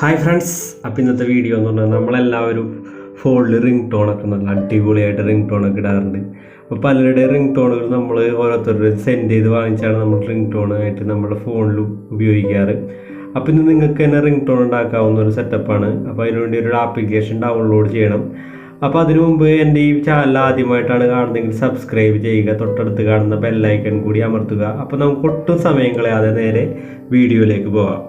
Hi friends അപ്പം ഇന്നത്തെ video എന്ന് പറഞ്ഞാൽ നമ്മളെല്ലാവരും ഫോണിൽ റിംഗ് ടോണൊക്കെ നല്ല അടിപൊളിയായിട്ട് റിംഗ് ടോണൊക്കെ ഇടാറുണ്ട്. അപ്പോൾ പലരുടെ റിംഗ് ടോണുകൾ നമ്മൾ ഓരോരുത്തരുടെ സെൻഡ് ചെയ്ത് വാങ്ങിച്ചാണ് നമ്മൾ റിംഗ് ടോണായിട്ട് നമ്മുടെ ഫോണിൽ ഉപയോഗിക്കാറ്. അപ്പോൾ ഇന്ന് നിങ്ങൾക്ക് തന്നെ റിംഗ് ടോൺ ഉണ്ടാക്കാവുന്ന ഒരു സെറ്റപ്പാണ് അപ്പോൾ അതിനുവേണ്ടി ഒരു ആപ്ലിക്കേഷൻ ഡൗൺലോഡ് ചെയ്യണം. അപ്പോൾ അതിനു മുമ്പ് എന്റെ ഈ ചാനൽ ആദ്യമായിട്ടാണ് കാണുന്നതെങ്കിൽ സബ്സ്ക്രൈബ് ചെയ്യുക. തൊട്ടടുത്ത് കാണുന്ന ബെല്ലൈക്കൺ കൂടി അമർത്തുക. അപ്പോൾ നമുക്ക് ഒട്ടും സമയം കളയാതെ നേരെ വീഡിയോയിലേക്ക് പോകാം.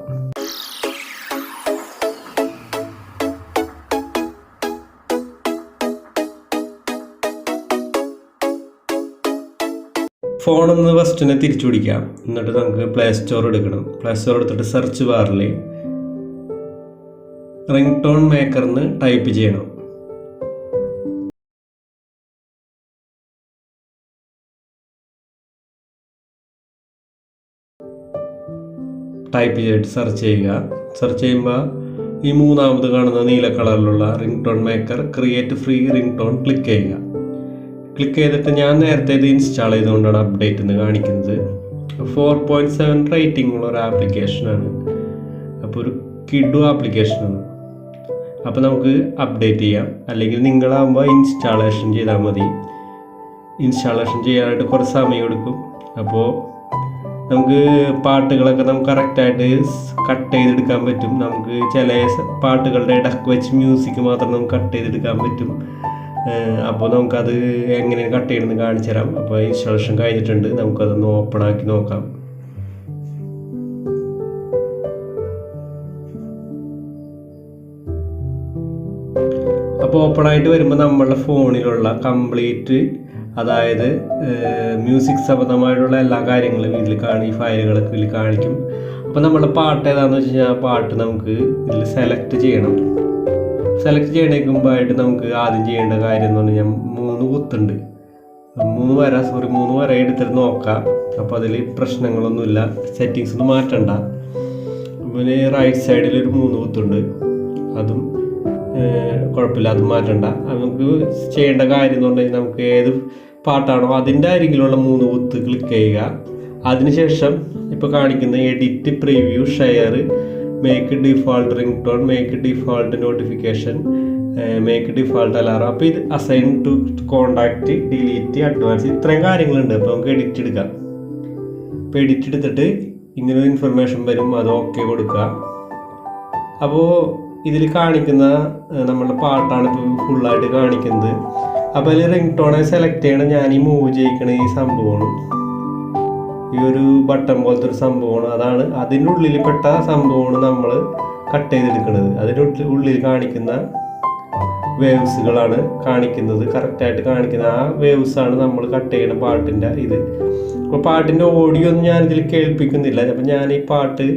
ഫോണൊന്ന് ഫസ്റ്റിനെ തിരിച്ചു പിടിക്കാം എന്നിട്ട് നമുക്ക് പ്ലേ സ്റ്റോർ എടുക്കണം. പ്ലേ സ്റ്റോർ എടുത്തിട്ട് സെർച്ച് ബാറിൽ റിംഗ് ടോൺ മേക്കറിന് ടൈപ്പ് ചെയ്യണം. ടൈപ്പ് ചെയ്തിട്ട് സെർച്ച് ചെയ്യുക. സെർച്ച് ചെയ്യുമ്പോൾ ഈ മൂന്നാമത് കാണുന്ന നീല കളറിലുള്ള ring tone maker create free ring tone click ചെയ്യുക. ക്ലിക്ക് ചെയ്തിട്ട് ഞാൻ നേരത്തെ ഇത് ഇൻസ്റ്റാൾ ചെയ്തുകൊണ്ടാണ് അപ്ഡേറ്റ് എന്ന് കാണിക്കുന്നത്. ഫോർ പോയിന്റ് സെവൻ റേറ്റിംഗ് ഉള്ള ഒരു ആപ്ലിക്കേഷനാണ് അപ്പോൾ ഒരു കിഡു ആപ്ലിക്കേഷനാണ് അപ്പോൾ നമുക്ക് അപ്ഡേറ്റ് ചെയ്യാം. അല്ലെങ്കിൽ നിങ്ങളാകുമ്പോൾ ഇൻസ്റ്റാളേഷൻ ചെയ്താൽ മതി. ഇൻസ്റ്റാളേഷൻ ചെയ്യാനായിട്ട് കുറച്ച് സമയം എടുക്കും. അപ്പോൾ നമുക്ക് പാട്ടുകളൊക്കെ നമുക്ക് കറക്റ്റായിട്ട് കട്ട് ചെയ്തെടുക്കാൻ പറ്റും. നമുക്ക് ചില പാട്ടുകളുടെ ഇടയ്ക്ക് വെച്ച് മ്യൂസിക് മാത്രം നമുക്ക് കട്ട് ചെയ്തെടുക്കാൻ പറ്റും. അപ്പോൾ നമുക്കത് എങ്ങനെയാണ് കട്ട് ചെയ്യണമെന്ന് കാണിച്ചു തരാം. അപ്പോൾ ഇൻസ്റ്റാളേഷൻ കഴിഞ്ഞിട്ടുണ്ട്. നമുക്കതൊന്ന് ഓപ്പൺ ആക്കി നോക്കാം. അപ്പോൾ ഓപ്പൺ ആയിട്ട് വരുമ്പോൾ നമ്മളുടെ ഫോണിലുള്ള കംപ്ലീറ്റ് അതായത് മ്യൂസിക് സംബന്ധമായിട്ടുള്ള എല്ലാ കാര്യങ്ങളും ഇതിൽ കാണി ഫയലുകളൊക്കെ ഇതിൽ കാണിക്കും. അപ്പോൾ നമ്മളുടെ പാട്ട് ഏതാണെന്ന് വെച്ച് കഴിഞ്ഞാൽ ആ പാട്ട് നമുക്ക് ഇതിൽ സെലക്ട് ചെയ്യണം. സെലക്ട് ചെയ്യണേക്ക് മുമ്പായിട്ട് നമുക്ക് ആദ്യം ചെയ്യേണ്ട കാര്യം എന്ന് പറഞ്ഞാൽ മൂന്ന് കുത്തുണ്ട്. മൂന്ന് വര സോറി മൂന്ന് വര എടുത്തിട്ട് നോക്കാം. അപ്പോൾ അതിൽ പ്രശ്നങ്ങളൊന്നുമില്ല. സെറ്റിങ്സ് ഒന്നും മാറ്റണ്ട. പിന്നെ റൈറ്റ് സൈഡിൽ ഒരു മൂന്ന് കുത്തുണ്ട്. അതും കുഴപ്പമില്ല അത് മാറ്റണ്ട. നമുക്ക് ചെയ്യേണ്ട കാര്യം എന്ന് പറഞ്ഞാൽ നമുക്ക് ഏത് പാട്ടാണോ അതിന്റെ അരികിലുള്ള മൂന്ന് കുത്ത് ക്ലിക്ക് ചെയ്യുക. അതിനുശേഷം ഇപ്പോൾ കാണിക്കുന്ന edit preview share make default ring tone make default notification make default alarm അപ്പോൾ ഇത് assign to contact delete advance ഇത്രയും കാര്യങ്ങളുണ്ട്. അപ്പോൾ നമുക്ക് എഡിറ്റ് എടുക്കാം. അപ്പോൾ എഡിറ്റ് എടുത്തിട്ട് ഇങ്ങനെ ഒരു ഇൻഫർമേഷൻ വരും അത് ഓക്കെ കൊടുക്കുക. അപ്പോൾ ഇതിൽ കാണിക്കുന്ന ഏഹ്, നമ്മളുടെ പാട്ടാണ് ഇപ്പോൾ ഫുള്ളായിട്ട് കാണിക്കുന്നത്. അപ്പോൾ അതിൽ റിംഗ് ടോണെ സെലക്ട് ചെയ്യണം. ഞാൻ ഈ മൂവ് ചെയ്യിക്കണ ഈ സംഭവമാണ്. ഈ ഒരു ബട്ടൺ പോലത്തെ ഒരു സംഭവമാണ്. അതാണ് അതിന്റെ ഉള്ളിൽ പെട്ട സംഭവമാണ് നമ്മൾ കട്ട് ചെയ്തെടുക്കുന്നത് അതിന്റെ ഉള്ളിൽ കാണിക്കുന്ന വേവ്സുകളാണ് കാണിക്കുന്നത്. കറക്റ്റായിട്ട് കാണിക്കുന്ന ആ വേവ്സ് ആണ് നമ്മൾ കട്ട് ചെയ്യുന്ന പാട്ടിന്റെ ഇത്. അപ്പോൾ പാട്ടിന്റെ ഓഡിയോ ഒന്നും ഞാനിതിൽ കേൾപ്പിക്കുന്നില്ല. അപ്പം ഞാൻ ഈ പാട്ട്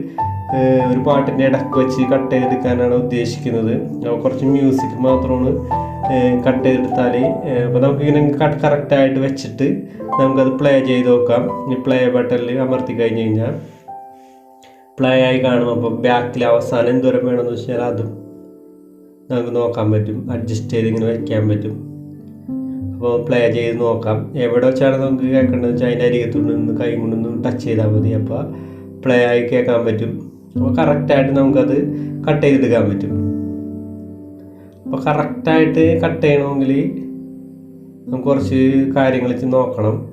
ഒരു പാട്ടിന്റെ ഇടയ്ക്ക് വെച്ച് കട്ട് ചെയ്തെടുക്കാനാണ് ഉദ്ദേശിക്കുന്നത്. കുറച്ച് മ്യൂസിക് മാത്രമാണ് കട്ട് ചെയ്തെടുത്താൽ അപ്പോൾ നമുക്കിങ്ങനെ കട്ട് കറക്റ്റായിട്ട് വെച്ചിട്ട് നമുക്കത് പ്ലേ ചെയ്ത് നോക്കാം. ഈ പ്ലേ ബട്ടണിൽ അമർത്തി കഴിഞ്ഞ് കഴിഞ്ഞാൽ പ്ലേ ആയി കാണും. അപ്പോൾ ബാക്കിൽ അവസാനം എന്തോരം വേണമെന്ന് വെച്ചാൽ അതും നമുക്ക് നോക്കാൻ പറ്റും. അഡ്ജസ്റ്റ് ചെയ്ത് ഇങ്ങനെ വയ്ക്കാൻ പറ്റും. അപ്പോൾ പ്ലേ ചെയ്ത് നോക്കാം. എവിടെ വെച്ചാണ് നമുക്ക് കേൾക്കേണ്ടത് വെച്ചാൽ അതിന്റെ അരികത്തുകൊണ്ട് നിന്ന് കൈ കൊണ്ടൊന്ന് ടച്ച് ചെയ്താൽ മതി. അപ്പോൾ പ്ലേ ആയി കേൾക്കാൻ പറ്റും. അപ്പോൾ കറക്റ്റായിട്ട് നമുക്കത് കട്ട് ചെയ്തെടുക്കാൻ പറ്റും. അപ്പോൾ കറക്റ്റായിട്ട് കട്ട് ചെയ്യണമെങ്കിൽ നമുക്ക് കുറച്ച് കാര്യങ്ങൾ വെച്ച് നോക്കണം.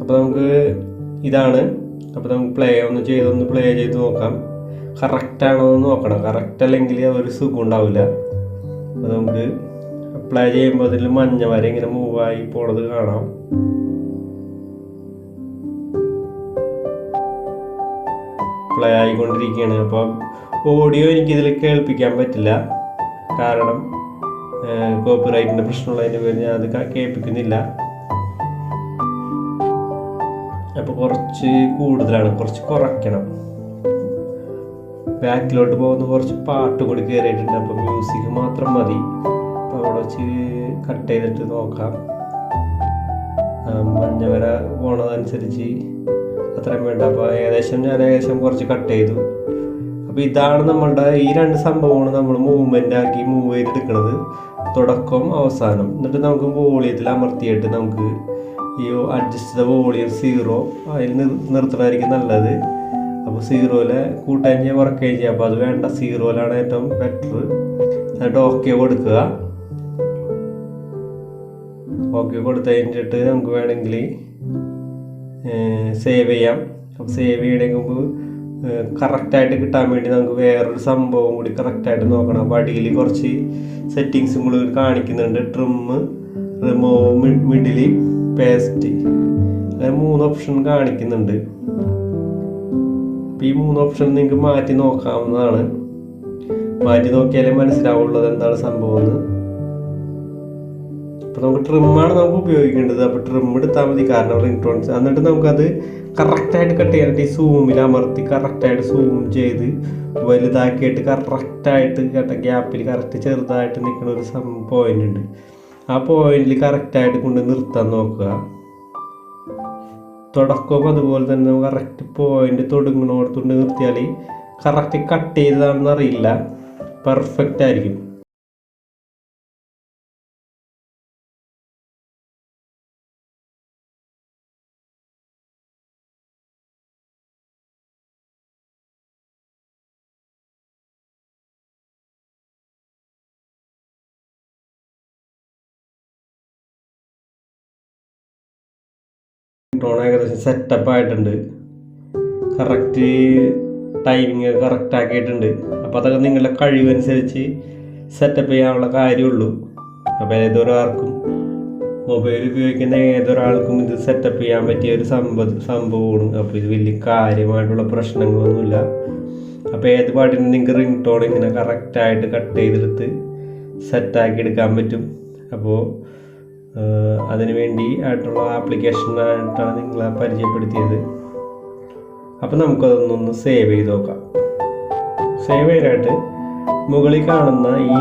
അപ്പോൾ നമുക്ക് ഇതാണ്. അപ്പോൾ നമുക്ക് പ്ലേ ഒന്ന് ചെയ്തൊന്ന് പ്ലേ ചെയ്ത് നോക്കാം. കറക്റ്റാണോ എന്ന് നോക്കണം. കറക്റ്റ് അല്ലെങ്കിൽ ഒരു സുഖം ഉണ്ടാവില്ല. അപ്പോൾ നമുക്ക് അപ്ലൈ ചെയ്യുമ്പോൾ അതിൽ മഞ്ഞ വരെ ഇങ്ങനെ മൂവായി പോണത് കാണാം. അപ്ലൈ ആയിക്കൊണ്ടിരിക്കുകയാണ്. അപ്പോൾ ഓഡിയോ എനിക്കിതിൽ കേൾപ്പിക്കാൻ പറ്റില്ല. കാരണം കോപ്പിറൈറ്റിന്റെ പ്രശ്നമുള്ളതിന്റെ പേര് ഞാൻ അത് കേൾപ്പിക്കുന്നില്ല. അപ്പോൾ കുറച്ച് കൂടുതലാണ്. കുറച്ച് കുറയ്ക്കണം. ബാക്കിലോട്ട് പോകുന്ന കുറച്ച് പാട്ട് കൂടി കയറിയിട്ടുണ്ട് അപ്പോൾ മ്യൂസിക് മാത്രം മതി. അപ്പോൾ അവിടെ വെച്ച് കട്ട് ചെയ്തിട്ട് നോക്കാം. മഞ്ഞ വര പോണതനുസരിച്ച് അത്രയും വേണ്ട. അപ്പോൾ ഏകദേശം ഞാൻ ഏകദേശം കുറച്ച് കട്ട് ചെയ്തു. അപ്പോൾ ഇതാണ് നമ്മളുടെ ഈ രണ്ട് സംഭവമാണ് നമ്മൾ മൂവ്മെന്റ് ആക്കി മൂവ് ചെയ്തെടുക്കുന്നത് തുടക്കം അവസാനം. എന്നിട്ട് നമുക്ക് വോളിയത്തിൽ അമർത്തിയിട്ട് നമുക്ക് ഈ അഡ്ജസ്റ്റ് ദ വോളിയം സീറോ അതിൽ നിർ നിർത്തണമായിരിക്കും നല്ലത്. അപ്പോൾ സീറോയിലെ കൂട്ടാൻ ചെയ്യാൻ വർക്ക് ചെയ്യുക അപ്പോൾ അത് വേണ്ട സീറോയിലാണ് ഏറ്റവും ബെറ്റർ എന്നിട്ട് ഓക്കെ കൊടുക്കുക. ഓക്കെ കൊടുത്തു കഴിഞ്ഞിട്ട് നമുക്ക് വേണമെങ്കിൽ സേവ് ചെയ്യാം. അപ്പോൾ സേവ് ചെയ്യണമെങ്കിൽ കറക്റ്റായിട്ട് കിട്ടാൻ വേണ്ടി നമുക്ക് വേറൊരു സംഭവം കൂടി കറക്റ്റായിട്ട് നോക്കണം. അടിയിൽ കുറച്ച് സെറ്റിങ്സും കൂടി കാണിക്കുന്നുണ്ട്. ട്രിമ്മ് റിമൂവ് മിഡിലി പേസ്റ്റ് അങ്ങനെ മൂന്ന് ഓപ്ഷൻ കാണിക്കുന്നുണ്ട്. അപ്പോൾ ഈ മൂന്ന് ഓപ്ഷൻ നിങ്ങൾക്ക് മാറ്റി നോക്കാവുന്നതാണ്. മാറ്റി നോക്കിയാലേ മനസ്സിലാവുള്ളത് എന്താണ് സംഭവം എന്ന്. അപ്പോൾ നമുക്ക് ട്രിമ്മാണ് നമുക്ക് ഉപയോഗിക്കേണ്ടത്. അപ്പോൾ ട്രിം എടുത്താൽ മതി. കാരണം റിംഗ് ടോൺസ് എന്നിട്ട് നമുക്കത് കറക്റ്റായിട്ട് കട്ട് ചെയ്യാനായിട്ട് ഈ സൂമിൽ അമർത്തി കറക്റ്റായിട്ട് സൂം ചെയ്ത് വലുതാക്കിയിട്ട് കറക്റ്റായിട്ട് കേട്ട ഗ്യാപ്പിൽ കറക്റ്റ് ചെറുതായിട്ട് നിൽക്കുന്ന ഒരു സം പോയിന്റ് ഉണ്ട്. ആ പോയിന്റിൽ കറക്റ്റായിട്ട് കൊണ്ട് നിർത്താൻ നോക്കുക. തുടക്കവും അതുപോലെ തന്നെ നമുക്ക് കറക്റ്റ് പോയിന്റ് തൊടുങ്ങണോടത്തുകൊണ്ട് നിർത്തിയാൽ കറക്റ്റ് കട്ട് ചെയ്തതാണെന്ന് അറിയില്ല. പെർഫെക്റ്റ് ആയിരിക്കും. ടോൺ ഏകദേശം സെറ്റപ്പ് ആയിട്ടുണ്ട്. കറക്റ്റ് ടൈമിങ് കറക്റ്റ് ആക്കിയിട്ടുണ്ട്. അപ്പോൾ അതൊക്കെ നിങ്ങളുടെ കഴിവനുസരിച്ച് സെറ്റപ്പ് ചെയ്യാനുള്ള കാര്യമുള്ളൂ. അപ്പോൾ ഏതൊരാൾക്കും മൊബൈൽ ഉപയോഗിക്കുന്ന ഏതൊരാൾക്കും ഇത് സെറ്റപ്പ് ചെയ്യാൻ പറ്റിയ ഒരു സംഭവ സംഭവമാണ്. അപ്പോൾ ഇത് വലിയ കാര്യമായിട്ടുള്ള പ്രശ്നങ്ങളൊന്നുമില്ല. അപ്പോൾ ഏത് പാട്ടിനും നിങ്ങൾക്ക് റിംഗ് ടോൺ ഇങ്ങനെ കറക്റ്റായിട്ട് കട്ട് ചെയ്തെടുത്ത് സെറ്റാക്കി എടുക്കാൻ പറ്റും. അപ്പോൾ അതിന് വേണ്ടി ആയിട്ടുള്ള ആപ്ലിക്കേഷനായിട്ടാണ് നിങ്ങളെ പരിചയപ്പെടുത്തിയത്. അപ്പോൾ നമുക്കതൊന്നൊന്ന് സേവ് ചെയ്ത് നോക്കാം. സേവ് ചെയ്യാനായിട്ട് മുകളിൽ കാണുന്ന ഈ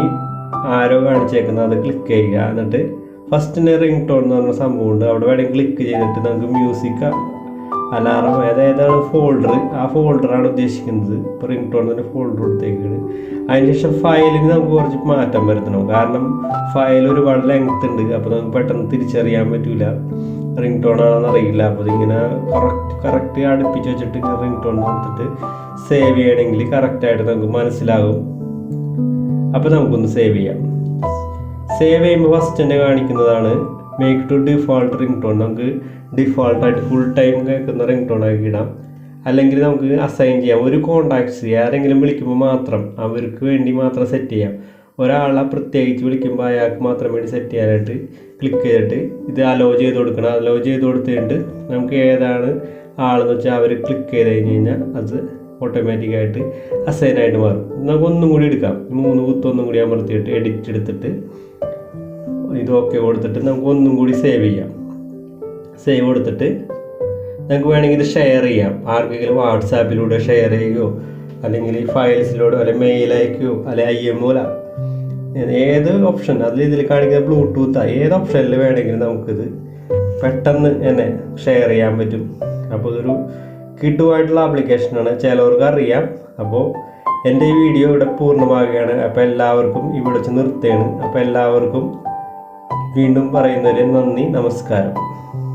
ആരോ കാണിച്ചേക്കുന്ന അത് ക്ലിക്ക് ചെയ്യുക. എന്നിട്ട് ഫസ്റ്റിന് റിംഗ് ടോൺ എന്ന് പറഞ്ഞ സംഭവമുണ്ട്. അവിടെ വേണമെങ്കിൽ ക്ലിക്ക് ചെയ്തിട്ട് നമുക്ക് മ്യൂസിക് അലാറം ഏതാണ് ഫോൾഡർ ആ ഫോൾഡറാണ് ഉദ്ദേശിക്കുന്നത്. ഇപ്പോൾ റിംഗ് തന്നെ ഫോൾഡർ കൊടുത്തേക്കാണ്. അതിനുശേഷം ഫയലിന് നമുക്ക് കുറച്ച് മാറ്റം വരുത്തണം. കാരണം ഫയൽ ഒരുപാട് ലെങ്ത് ഉണ്ട്. അപ്പോൾ നമുക്ക് പെട്ടെന്ന് തിരിച്ചറിയാൻ പറ്റില്ല റിംഗ് ടോൺ ആണെന്ന് അറിയില്ല. അപ്പോൾ ഇങ്ങനെ കറക്റ്റ് കറക്റ്റ് അടുപ്പിച്ച് വെച്ചിട്ട് റിംഗ് ടോൺ കൊടുത്തിട്ട് സേവ് ചെയ്യണമെങ്കിൽ കറക്റ്റായിട്ട് നമുക്ക് മനസ്സിലാകും. അപ്പോൾ നമുക്കൊന്ന് സേവ് ചെയ്യാം. സേവ് ചെയ്യുമ്പോൾ ഫസ്റ്റ് തന്നെ കാണിക്കുന്നതാണ് make to default ring tone നമുക്ക് ഡിഫോൾട്ടായിട്ട് ഫുൾ ടൈം കേൾക്കുന്ന റിംഗ് ടോൺ ആക്കി ഇടാം. അല്ലെങ്കിൽ നമുക്ക് അസൈൻ ചെയ്യാം. ഒരു കോണ്ടാക്ട്സ് ആരെങ്കിലും വിളിക്കുമ്പോൾ മാത്രം അവർക്ക് വേണ്ടി മാത്രം സെറ്റ് ചെയ്യാം. ഒരാളെ പ്രത്യേകിച്ച് വിളിക്കുമ്പോൾ അയാൾക്ക് മാത്രം വേണ്ടി സെറ്റ് ചെയ്യാനായിട്ട് ക്ലിക്ക് ചെയ്തിട്ട് ഇത് അലോ ചെയ്ത് കൊടുക്കണം. അലോ ചെയ്ത് കൊടുത്തിട്ട് നമുക്ക് ഏതാണ് ആളെന്ന് വെച്ചാൽ അവർ ക്ലിക്ക് ചെയ്ത് കഴിഞ്ഞ് കഴിഞ്ഞാൽ അത് ഓട്ടോമാറ്റിക്കായിട്ട് അസൈനായിട്ട് മാറും. നമുക്ക് ഒന്നും കൂടി എടുക്കാം. മൂന്ന് കുത്തൊന്നും കൂടി അമർത്തിയിട്ട് എഡിറ്റ് എടുത്തിട്ട് ഇത് ഓക്കെ കൊടുത്തിട്ട് നമുക്ക് ഒന്നും കൂടി സേവ് ചെയ്യാം. സേവ് കൊടുത്തിട്ട് നമുക്ക് വേണമെങ്കിൽ ഇത് ഷെയർ ചെയ്യാം. ആർക്കെങ്കിലും വാട്സാപ്പിലൂടെ ഷെയർ ചെയ്യുകയോ അല്ലെങ്കിൽ ഫയൽസിലൂടെ അല്ലെങ്കിൽ മെയിൽ അയക്കുകയോ അല്ലെങ്കിൽ ഐ എം ഒല ഏത് ഓപ്ഷൻ അതിൽ ഇതിൽ കാണിക്കുന്ന ബ്ലൂടൂത്ത് ഏത് ഓപ്ഷനിൽ വേണമെങ്കിലും നമുക്കിത് പെട്ടെന്ന് തന്നെ ഷെയർ ചെയ്യാൻ പറ്റും. അപ്പോൾ ഇതൊരു കിട്ടുമായിട്ടുള്ള ആപ്ലിക്കേഷനാണ് ചിലവർക്ക് അറിയാം. അപ്പോൾ എന്റെ ഈ വീഡിയോ ഇവിടെ പൂർണമാകുകയാണ് അപ്പോൾ എല്ലാവർക്കും ഇവിടെ വെച്ച് നിർത്തുകയാണ്. അപ്പോൾ എല്ലാവർക്കും വീണ്ടും പറയുന്നവരെ നന്ദി നമസ്കാരം.